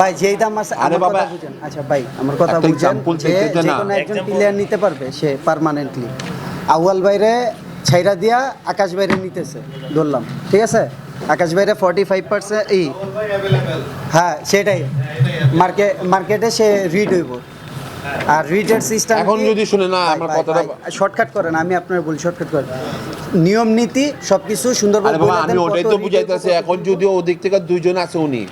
ভাই যেই দাম আছে আরে আমার বাবা, কথা বুঝেন। আচ্ছা ভাই আমার কথা বুঝেন যে যে কোনো একজন প্লেয়ার নিতে পারবে সে পার্মানেন্টলি আউয়াল বাইরে ছাইরা দিয়া আকাশ বাইরে নিতেছে ধরলাম। ঠিক আছে? আকাশ বাইরে ফর্টি ফাইভ পার্সেন্ট এই হ্যাঁ সেটাই। মার্কেট মার্কেটে সে রিড হইব। আর রিডের সিস্টেম এখন যদি শুনে না, আমার কথাটা- শর্টকাট করেন আমি আপনার বলি শর্টকাট করেন। নিয়ম নীতি সবকিছু সুন্দরভাবে আমি ওটাই তো বুঝাইতেছি এখন যদি ওদিক থেকে দুইজন আছে উনি।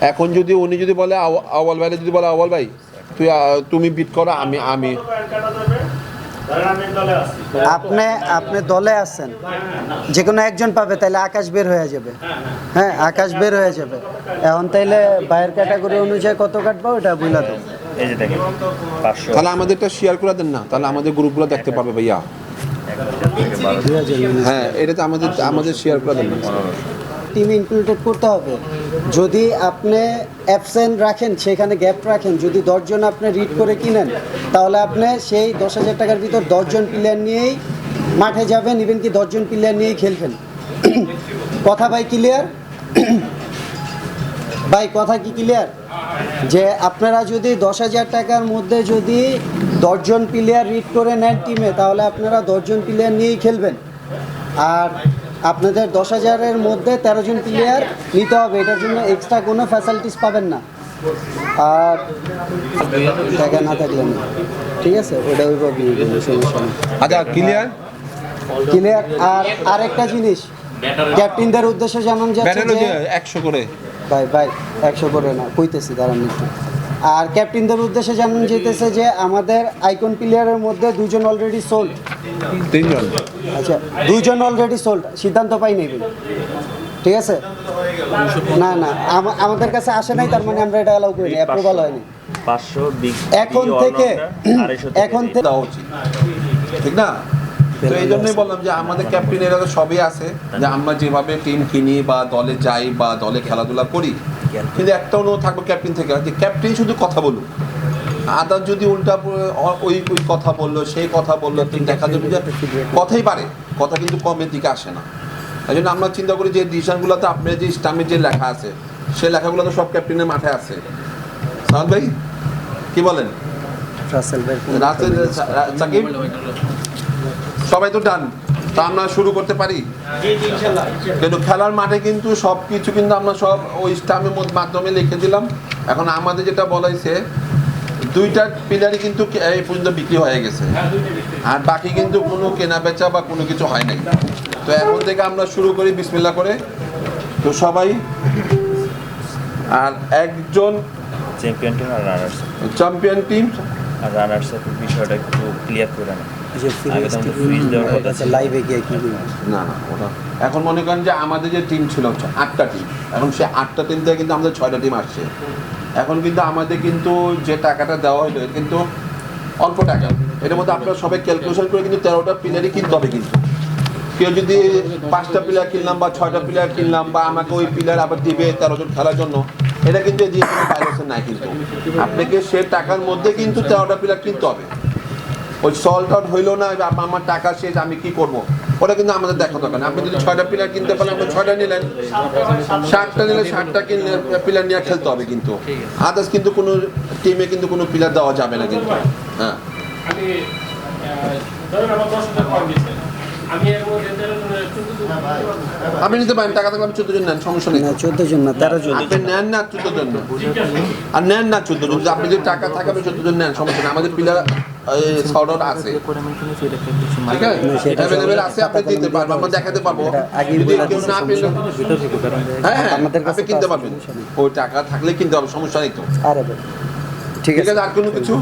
এখন যদি উনি যদি বলে আওয়াল ভাই যদি বলে আওয়াল ভাই তুই তুমি বিট করো আমি আমি। আপনি আপনি দলে আছেন। যে কোনো একজন পাবে তাহলে আকাশ বের হয়ে যাবে। হ্যাঁ আকাশ বের হয়ে যাবে। এখন তাইলে বাইরের ক্যাটাগরি অনুযায়ী কত কাটবো ওটা বুঝলা তো এই যে দেখেন পাঁচশো। তাহলে আমাদেরটা শেয়ার করে দেন না তাহলে আমাদের গ্রুপগুলো দেখতে পারবে ভাইয়া। হ্যাঁ এটা তো আমাদের আমাদের শেয়ার করে দেন টিম ইনক্লুডেড করতে হবে। যদি আপনি অ্যাবসেন্ট রাখেন সেখানে গ্যাপ রাখেন যদি দশজন আপনি রিড করে কিনেন তাহলে আপনি সেই দশ হাজার টাকার ভিতর দশজন প্লেয়ার নিয়েই মাঠে যাবেন ইভেন কি দশজন প্লেয়ার নিয়েই খেলবেন। কথা ভাই ক্লিয়ার ভাই কথা কি ক্লিয়ার যে আপনারা যদি দশ হাজার টাকার মধ্যে যদি দশজন প্লেয়ার রিড করে নেন টিমে তাহলে আপনারা দশজন প্লেয়ার নিয়েই খেলবেন। আর আপনাদের দশ হাজারের মধ্যে তেরো জন প্লেয়ার নিতে হবে এটার জন্য এক্সট্রা কোনো ফ্যাসিলিটিস পাবেন না। আর টাকা না থাকলে না। ঠিক আছে? ওটা ওই সমস্যা আচ্ছা ক্লিয়ার ক্লিয়ার আর আরেকটা জিনিস ক্যাপ্টেনদের উদ্দেশ্যে জানান যাচ্ছে যে একশো করে। ভাই ভাই একশো করে না কইতেছি দাঁড়ান একটু। আর ক্যাপ্টেনদের উদ্দেশ্যে জানানো যেতেছে যে আমাদের আইকন প্লেয়ারের মধ্যে দুজন অলরেডি সোল্ড তিনজন। আচ্ছা দুজন অলরেডি সোল্ড সিদ্ধান্ত পাই নেবেন ঠিক আছে? না না আমা- আমাদের কাছে আসে নাই তার মানে আমরা এটা অ্যালাউ করি না অ্যাপ্রুভাল হয়নি। এখন থেকে এখন থেকে ঠিক না? তো এই জন্যই বললাম যে আমাদের ক্যাপ্টেন এরা সবই আছে যে আমরা যেভাবে টিম কিনি বা দলে যাই বা দলে খেলাধুলা করি কিন্তু একটা অনুরোধ থাকবে ক্যাপ্টেন থেকে যে ক্যাপ্টেন শুধু কথা বলুক আদার যদি উল্টা ওই ওই কথা বলল সেই কথা বলল দেখা যাবে যে কথাই পারে কথা কিন্তু কমের দিকে আসে না এই জন্য আমরা চিন্তা করি যে ডিসিশনগুলোতে আপনার যে স্টামের যে লেখা আছে সেই লেখাগুলো তো সব ক্যাপ্টেনের মাঠে আছে ভাই কি বলেন রাসেল ভাই রাসেল সাকিব সবাই তো ডান তা আমরা শুরু করতে পারি? কিন্তু খেলার মাঠে কিন্তু সব কিছু কিন্তু আমরা সব ওই স্টামের মাধ্যমে লিখে দিলাম। এখন আমাদের যেটা বলা হয়েছে দুইটা প্লেয়ারই কিন্তু এই পর্যন্ত বিক্রি হয়ে গেছে। আর বাকি কিন্তু কোনো কেনা বেচা বা কোনো কিছু হয় নাই। তো এখন থেকে আমরা শুরু করি বিসমিল্লা করে। তো সবাই আর একজন চ্যাম্পিয়ন টিম আর রানার্স চ্যাম্পিয়ন টিম আর রানার্স বিষয়টা একটু ক্লিয়ার করে না লাইভে গিয়ে কি না না ওটা এখন মনে করেন যে আমাদের যে টিম ছিল আটটা টিম এখন সে আটটা টিম থেকে কিন্তু আমাদের ছয়টা টিম আসছে। এখন কিন্তু আমাদের কিন্তু যে টাকাটা দেওয়া হলো এটা কিন্তু অল্প টাকা। এটার মধ্যে আপনারা সবাই ক্যালকুলেশন করে কিন্তু তেরোটা প্লেয়ারই কিনতে হবে কিন্তু। কেউ যদি পাঁচটা প্লেয়ার কিনলাম বা ছয়টা প্লেয়ার কিনলাম বা আমাকে ওই প্লেয়ার আবার দিবে তেরো জন খেলার জন্য এটা কিন্তু ভাইলেশন নাই কিন্তু। আপনাকে সে টাকার মধ্যে কিন্তু তেরোটা প্লেয়ার কিনতে হবে। ওই সল্ট আউট হইল না আমার টাকা শেষ, আমি কি করব? ওটা কিন্তু আমাদের দেখা দরকার। আপনি যদি ছয়টা পিলার কিনতে পারেন, আপনি ছয়টা নিলেন। ষাটটা নিলে ষাটটা কিনলে পিলার নিয়ে খেলতে হবে কিন্তু। আদার্স কিন্তু কোনো টিমে কিন্তু কোনো পিলার দেওয়া যাবে না কিন্তু। হ্যাঁ। আপনি নিতে পারেন টাকা থাকলে আপনি চোদ্দ জন নেন সমস্যা নেই। চোদ্দ জন না তেরো জন। আপনি নেন না চোদ্দ জন নেন। আর নেন না চোদ্দ জন। আপনি যদি টাকা থাকে আপনি চোদ্দ জন নেন সমস্যা নেই। আমাদের পিলার সর্ট আছে। ঠিক আছে? সেটা অ্যাভেলেবেল আছে আপনি দিতে পারবেন আমরা দেখাতে পারব। যদি কেউ না পেলে হ্যাঁ হ্যাঁ আমাদের আপনি কিনতে পারবেন। ওই টাকা থাকলে কিনতে হবে সমস্যা নেই তো। আরে ভাই। ঠিক আছে। আর কোনো কিছু?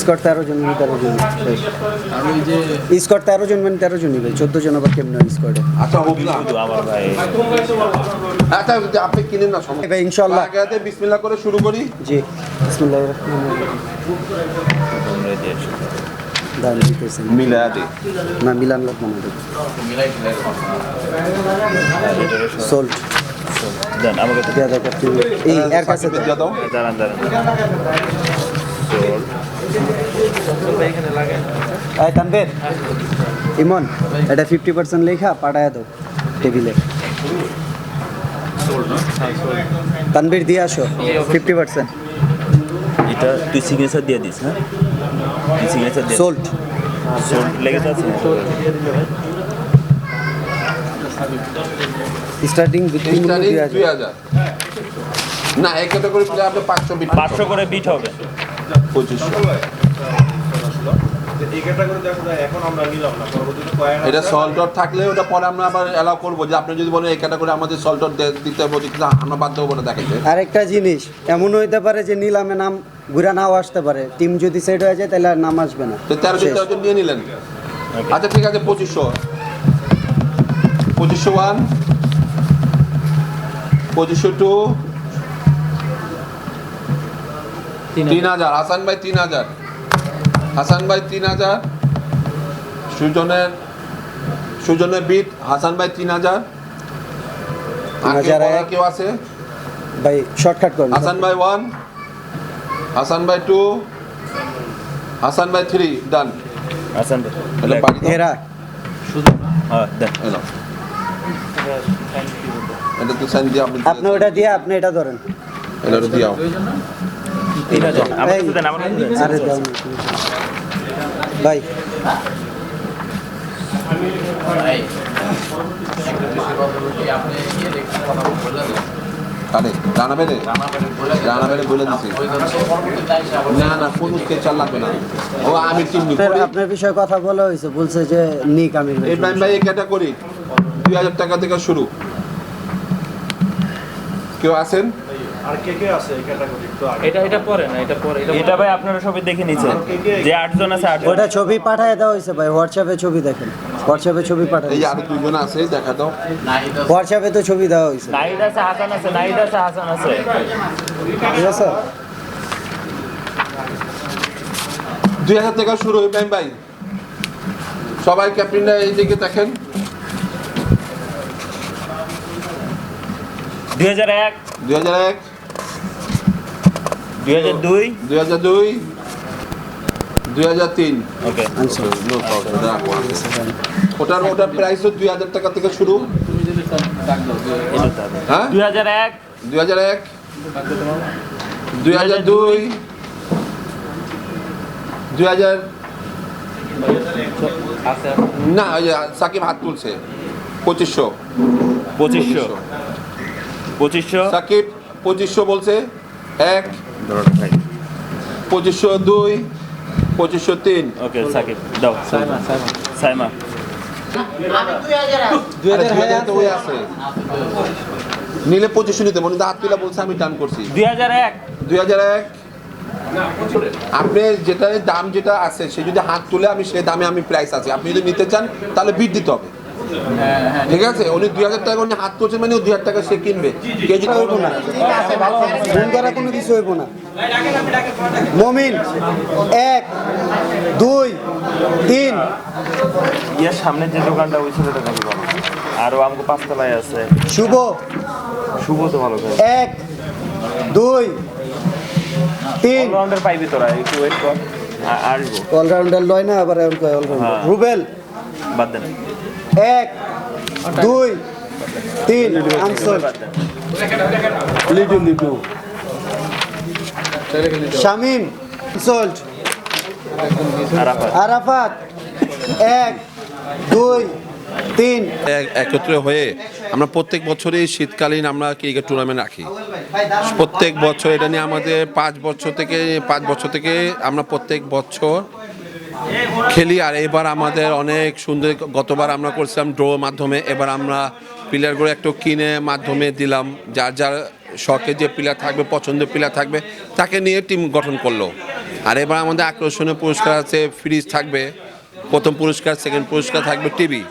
স্কট তেরো জন মানে তেরো জন। স্কট তেরো জন মানে তেরো জন নিবে চোদ্দ জন আবার কেমন স্কোয়াডে আচ্ছা হোক না। আচ্ছা আপনি কিনেন না সমস্যা ইনশাল্লাহ আগে বিসমিল্লাহ করে শুরু করি। জি দে। না মিলান লাগবে না। সোল্ড দেন আমাকে তো দেয়া দরকার তুই এই এর কাছে দিয়ে দাও। দাঁড়ান দাঁড়ান. তানবের ইমন এটা ফিফটি পার্সেন্ট লেখা পাঠায় দাও টেবিলে তানবির দিয়ে আসো ফিফটি পার্সেন্ট এটা তুই সিগনেচার দিয়ে দিস হ্যাঁ? তুই সিগনেচার দিয়ে সোল্ড সোল্ড লেগে যাচ্ছে। স্টার্টিং স্টার্টিং দুই হাজার। না এই ক্যাটাগরি প্লেয়ার আপনি পাঁচশো বিট পাঁচশো করে বিট হবে। পঁচিশশো। এই ক্যাটাগরি দেখো না, এখন আমরা নিলাম না পরবর্তীতে কয়েন এটা সল্টর থাকলে ওটা পরে আমরা আবার অ্যালাউ করব যে আপনি যদি বলেন এই ক্যাটাগরি আমাদের সল্টর দিতে হবে কিন্তু আমরা বাধ্য হব না দেখাইতে। আরেকটা জিনিস এমন হইতে পারে যে নিলামে নাম ঘুরে নাও আসতে পারে। টিম যদি সেট হয়ে যায় তাহলে আর নাম আসবে না। তো তেরো জন শেষ। তেরো নিয়ে নিলেন। আচ্ছা ঠিক আছে পঁচিশশো। পঁচিশশো ওয়ান পঁচিশশো টু। তিন হাজার। হাসান ভাই তিন হাজার। হাসান ভাই তিন হাজার। সুজনের সুজনের বিট হাসান ভাই তিন হাজার। আর কেউ আছে? ভাই শর্টকাট করুন। হাসান ভাই ওয়ান হাসান ভাই টু হাসান ভাই থ্রি ডান এটা বাড়ি দাও। হেরা হ্যাঁ দেখ। এটা তো সাইন দিয়ে আপনি আপনি ওটা দিয়ে আপনি এটা ধরেন। এটা। আরে দাও। ভাই। আরে জানাবে রে। বলে দিছি। না না কোনো স্কেচার লাগবে না। ও আমি টিম নিব আপনার বিষয়ে কথা বলা হয়েছে বলছে যে নিক ভাই। ইব্রাহিম ভাই ক্যাটাগরি দুই হাজার টাকা থেকে শুরু। কেউ আছেন? আর কে কে আছে ক্যাটাগরি তো এটা এটা পরে না এটা পরে এটা ভাই আপনারা সবাই দেখে নিচ্ছেন যে আটজন আছে আটজন। ওটা ছবি পাঠায় দেওয়া হয়েছে ভাই হোয়াটসঅ্যাপে ছবি দেখেন। হোয়াটসঅ্যাপে ছবি পাঠায় এই আরও দুজন আছে দেখা দাও। হোয়াটসঅ্যাপে তো ছবি দেওয়া হয়েছে। নাইড আছে হাসান আছে নাইড আছে হাসান আছে। ঠিক আছে? দুই হাজার টাকা শুরু ইব্রাহিম ভাই। সবাই ক্যাপ্টেনরা এই দিকে দেখেন। দুই হাজার এক দুই হাজার এক দুই হাজার দুই দুই হাজার দুই দুই হাজার তিন ওকে। ওটার ওটার প্রাইস তো দুই হাজার টাকা থেকে শুরু হ্যাঁ দুই হাজার এক দুই হাজার এক দুই হাজার দুই দুই হাজার না সাকিব হাত তুলছে পঁচিশশো পঁচিশশো পঁচিশশো। সাকিব পঁচিশশো বলছে এক পঁচিশশো দুই পঁচিশশো তিন। ওকে সাকিব দাও। সাইমা আরে হাজার ওই আছে। নিলে পঁচিশশো নিতে মনে হাত তুলা বলছে আমি টান করছি। দুই হাজার এক। দুই হাজার এক। আপনি যেটা দাম যেটা আছে সে যদি হাত তুলে আমি সে দামে আমি প্রাইস আছে। আপনি যদি নিতে চান তাহলে বিট দিতে হবে। ঠিক আছে উনি দুই হাজার টাকা উনি হাত তুলছে মানে দুই হাজার টাকা সে কিনবে। কেজি হইব না। ফোন করা কোনো কিছু হইব না। মমিন এক দুই তিন। ইয়ার সামনে যে দোকানটা ওই ছেলেটা নাকি ভালো আরও আমাকে পাঁচতলায় আছে। শুভ। শুভ তো ভালো করে। এক দুই তিন। অলরাউন্ডার পাইবি তোরা একটু ওয়েট কর। আসব। অলরাউন্ডার লয় না আবার হ্যাঁ। রুবেল। বাদ দেন এক দুই তিন আনসার। দেন লিটু লিটু শামিম আরাফাত আরাফাত। এক দুই তিন। এক- একত্রে হয়ে আমরা প্রত্যেক বছরই শীতকালীন আমরা ক্রিকেট টুর্নামেন্ট রাখি। প্রত্যেক বছর এটা নিয়ে আমাদের পাঁচ বছর থেকে পাঁচ বছর থেকে আমরা প্রত্যেক বছর খেলি আর এবার আমাদের অনেক সুন্দর, গতবার আমরা করছিলাম ড্র মাধ্যমে, এবার আমরা প্লেয়ারগুলো একটু কিনে মাধ্যমে দিলাম, যার যার শখে যে প্লেয়ার থাকবে, পছন্দের প্লেয়ার থাকবে, তাকে নিয়ে টিম গঠন করল। আর এবার আমাদের আকর্ষণীয় পুরস্কার আছে ফ্রিজ থাকবে, প্রথম পুরস্কার সেকেন্ড পুরস্কার থাকবে টিভি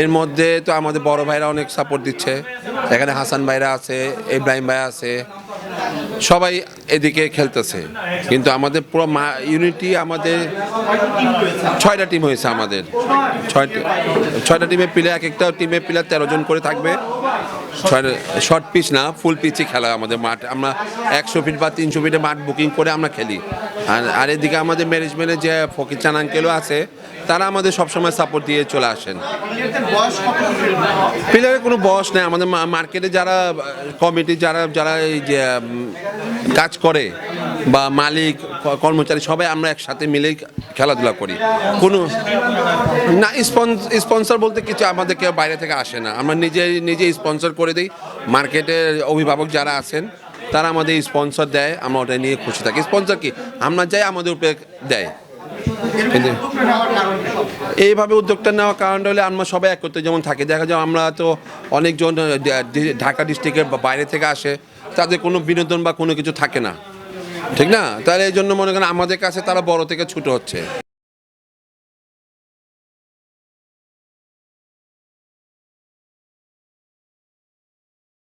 এর মধ্যে তো আমাদের বড় ভাইরা অনেক সাপোর্ট দিচ্ছে, এখানে হাসান ভাইরা আছে ইব্রাহিম ভাই আছে সবাই এদিকে খেলতেছে। কিন্তু আমাদের পুরো মা ইউনিটি আমাদের ছয়টা টিম হয়েছে আমাদের। ছয়টা ছয়টা টিমে প্লেয়ার এক একটা টিমে প্লেয়ার তেরো জন করে থাকবে। শর্ট পিচ না ফুল পিচই খেলা আমাদের মাঠ। আমরা একশো ফিট বা তিনশো ফিটে মাঠ বুকিং করে আমরা খেলি। আর আর এদিকে আমাদের ম্যানেজমেন্টের যে ফকির চান আঙ্কেলও আছে তারা আমাদের সবসময় সাপোর্ট দিয়ে চলে আসেন। প্লেয়ারের কোনো বয়স নেই। আমাদের মার্কেটে যারা কমিটি যারা যারা এই যে কাজ করে বা মালিক কর্মচারী সবাই আমরা একসাথে মিলেই খেলাধুলা করি। কোনো না স্পন্সর বলতে কিছু আমাদের কেউ বাইরে থেকে আসে না। আমরা নিজে নিজে স্পন্সর করে দিই। মার্কেটের অভিভাবক যারা আছেন তারা আমাদের স্পন্সর দেয়। আমরা ওটা নিয়ে খুশি থাকি। স্পন্সর কি? আমরা যাই আমাদের উপরে দেয়। এইভাবে উদ্যোগটা নেওয়ার কারণটা হলে আমরা সবাই একত্রে যেমন থাকি। দেখা যায় আমরা তো অনেকজন ঢাকা ডিস্ট্রিক্টের বাইরে থেকে আসে, তাদের কোনো বিনোদন বা কোনো কিছু থাকে না। ঠিক না? তাহলে এই জন্য মনে করেন আমাদের কাছে তারা বড় থেকে ছুটো হচ্ছে।